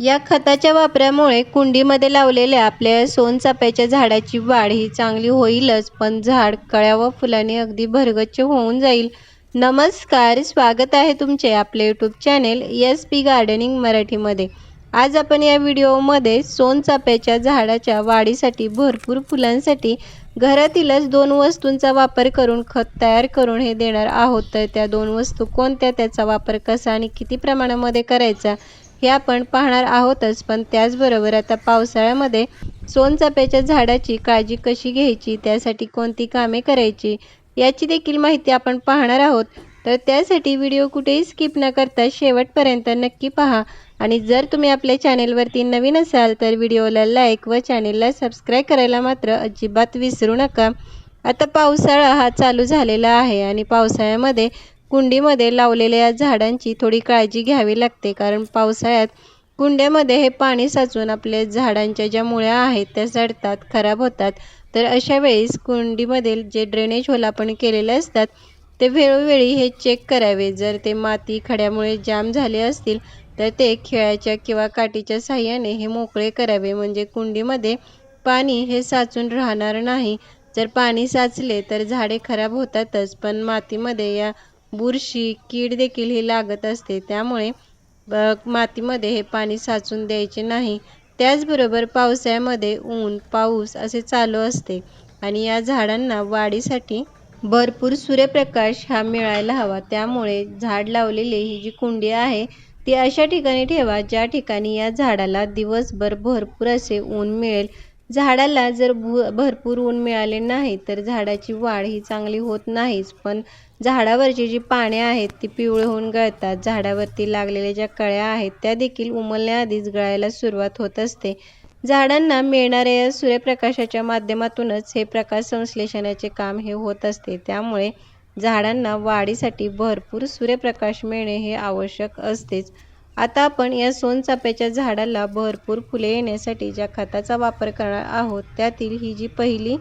या खताच्या वापरामुळे कुंडीमध्ये लावलेल्या आपल्या सोनचाफ्याच्या झाडाची वाढ ही चांगली होईलच पण झाड कळ्या व फुलांनी अगदी भरगच्च होऊन जाईल. नमस्कार स्वागत आहे तुमचे आपले YouTube channel S P gardening मराठीमध्ये. आज आपण या व्हिडिओमध्ये सोनचाफ्याच्या झाडाच्या वाढीसाठी भरपूर फुलांसाठी घरातीलच दोन वस्तूंचा वापर करून खत तयार करून हे देणार आहोत. तर त्या दोन वस्तू कोणत्या त्याचा वापर कसा आणि किती प्रमाणामध्ये करायचा हे आपण पाहणार आहोतच पण त्याचबरोबर आता पावसाळ्यामध्ये सोनचाफ्याच्या झाडाची काळजी कशी घ्यायची त्यासाठी कोणती कामे करायची याची देखील माहिती आपण पाहणार आहोत. तर त्यासाठी व्हिडिओ कुठेही स्किप न करता शेवटपर्यंत नक्की पहा. आणि जर तुम्ही आपल्या चॅनेलवरती नवीन असाल तर व्हिडिओला लाईक व चॅनेलला सबस्क्राईब करायला मात्र अजिबात विसरू नका. आता पावसाळा हा चालू झालेला आहे आणि पावसाळ्यामध्ये कुंडीमध्ये लावलेल्या या झाडांची थोडी काळजी घ्यावी लागते कारण पावसाळ्यात कुंड्यामध्ये हे पाणी साचून आपल्या झाडांच्या ज्या मुळ्या आहेत त्या सडतात खराब होतात. तर अशा वेळेस कुंडीमधील जे ड्रेनेज होल आपण केलेले असतात ते वेळोवेळी हे चेक करावे. जर ते माती खड्यामुळे जाम झाले असतील तर ते खिळ्याच्या किंवा काठीच्या साह्याने हे मोकळे करावे. म्हणजे कुंडीमध्ये पाणी हे साचून राहणार नाही. जर पाणी साचले तर झाडे खराब होतातच पण मातीमध्ये या बुरशी कीड देखील ही लागत असते. त्यामुळे मातीमध्ये हे पाणी साचून द्यायचे नाही. त्याचबरोबर पावसाळ्यामध्ये ऊन पाऊस असे चालू असते. आणि या झाडांना वाढीसाठी भरपूर सूर्यप्रकाश हा मिळायला हवा. त्यामुळे झाड लावलेली ही जी कुंडी आहे ती अशा ठिकाणी ठेवा ज्या ठिकाणी या झाडाला दिवसभर भरपूर असे ऊन मिळेल. झाडाला जर भू भरपूर ऊन मिळाले नाही तर झाडाची वाढ ही चांगली होत नाहीच. पण झाडावरची जी पाने आहेत ती पिवळे होऊन गळतात. झाडावरती लागलेल्या ज्या कळ्या आहेत त्या देखील उमलण्याआधीच गळायला सुरुवात होत असते. झाडांना मिळणाऱ्या सूर्यप्रकाशाच्या माध्यमातूनच हे प्रकाश संश्लेषणाचे काम हे होत असते. त्यामुळे झाडांना वाढीसाठी भरपूर सूर्यप्रकाश मिळणे हे आवश्यक असतेच. आता आपण या सोनचाफ्याच्या झाडाला भरपूर फुले येण्यासाठी ज्या खताचा वापर करणार आहोत त्यातील ही जी पहिली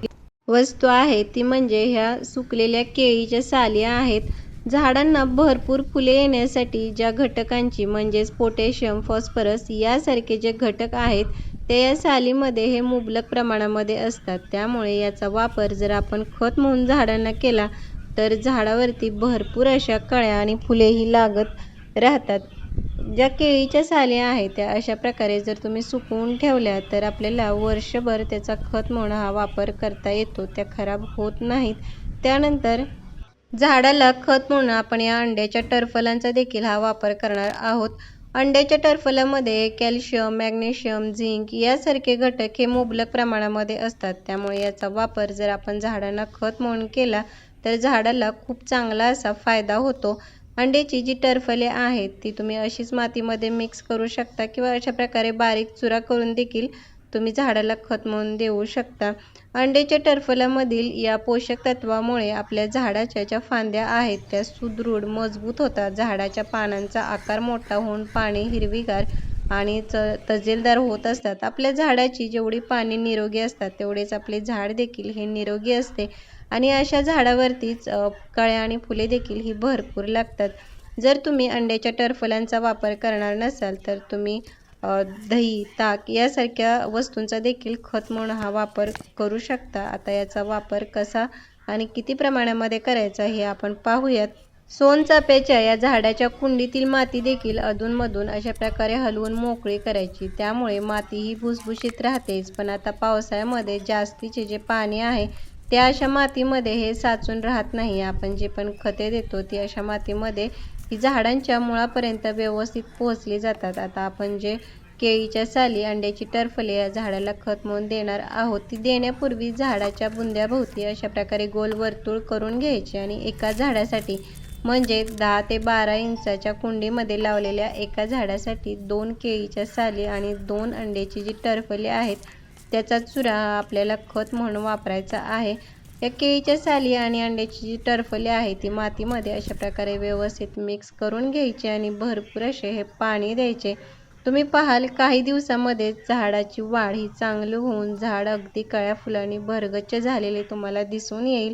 वस्तू आहे ती म्हणजे ह्या सुकलेल्या केळीच्या साली आहेत झाडांना भरपूर फुले येण्यासाठी ज्या घटकांची म्हणजेच पोटॅशियम फॉस्फरस यासारखे जे घटक आहेत ते या सालीमध्ये हे मुबलक प्रमाणामध्ये असतात. त्यामुळे याचा वापर जर आपण खत म्हणून झाडांना केला तर झाडावरती भरपूर अशा कळ्या आणि फुलेही लागत राहतात. ज्या केळीच्या साल्या आहेत त्या अशा प्रकारे जर तुम्ही सुकवून ठेवल्या तर आपल्याला वर्षभर त्याचा खत म्हणून हा वापर करता येतो. त्या खराब होत नाहीत. त्यानंतर झाडाला खत म्हणून आपण या अंड्याच्या टरफलांचा देखील हा वापर करणार आहोत. अंड्याच्या टरफलामध्ये कॅल्शियम मॅग्नेशियम झिंक यासारखे घटक हे मुबलक प्रमाणामध्ये असतात. त्यामुळे याचा वापर जर आपण झाडांना खत म्हणून केला तर झाडाला खूप चांगला असा फायदा होतो. अंड्याची जी टरफले आहेत ती तुम्ही अशीच मातीमध्ये मिक्स करू शकता किंवा अशा प्रकारे बारीक चुरा करून देखील तुम्ही झाडाला खत म्हणून देऊ शकता. अंड्याच्या टरफलामधील या पोषक तत्वामुळे आपल्या झाडाच्या ज्या फांद्या आहेत त्या सुदृढ मजबूत होतात. झाडाच्या पानांचा आकार मोठा होऊन पाने हिरवीगार आणि च तजेलदार होत असतात. आपल्या झाडाची जेवढी पाने निरोगी असतात तेवढेच आपले झाड देखील हे निरोगी असते. आणि अशा झाडावरतीच कळ्या आणि फुले देखील ही भरपूर लागतात. जर तुम्ही अंड्याच्या टरफलांचा वापर करणार नसाल तर तुम्ही दही ताक यासारख्या वस्तूंचा देखील खत म्हणून हा वापर करू शकता. आता याचा वापर कसा आणि किती प्रमाणामध्ये करायचा हे आपण पाहूयात. सोनचाफ्याच्या या झाडाच्या कुंडीतील माती देखील अधूनमधून अशा प्रकारे हलवून मोकळी करायची. त्यामुळे माती ही भुसभुशीत राहतेच. पण आता पावसाळ्यामध्ये जास्तीचे जे पाणी आहे त्या अशा मातीमध्ये हे साचून राहत नाही. आपण जे पण खते देतो ती अशा मातीमध्ये ही झाडांच्या मुळापर्यंत व्यवस्थित पोहोचली जातात. आता आपण जे केळीच्या साली अंड्याची टरफले या झाडाला खत म्हणून देणार आहोत ती देण्यापूर्वी झाडाच्या बुंद्याभोवती अशा प्रकारे गोल वर्तुळ करून घ्यायचे आणि एका झाडासाठी म्हणजे दहा ते बारा इंचाच्या कुंडीमध्ये लावलेल्या एका झाडासाठी दोन केळीच्या साली आणि दोन अंड्याची जी टरफले आहेत त्याचा चुरा आपल्याला खत म्हणून वापरायचा आहे. या केळीच्या साली आणि अंड्याची जी टरफले आहे ती मातीमध्ये अशा प्रकारे व्यवस्थित मिक्स करून घ्यायची आणि भरपूर असे हे पाणी द्यायचे. तुम्ही पाहाल काही दिवसामध्ये झाडाची वाढ ही चांगली होऊन झाड अगदी कळ्या फुलांनी भरगच्च झालेले तुम्हाला दिसून येईल.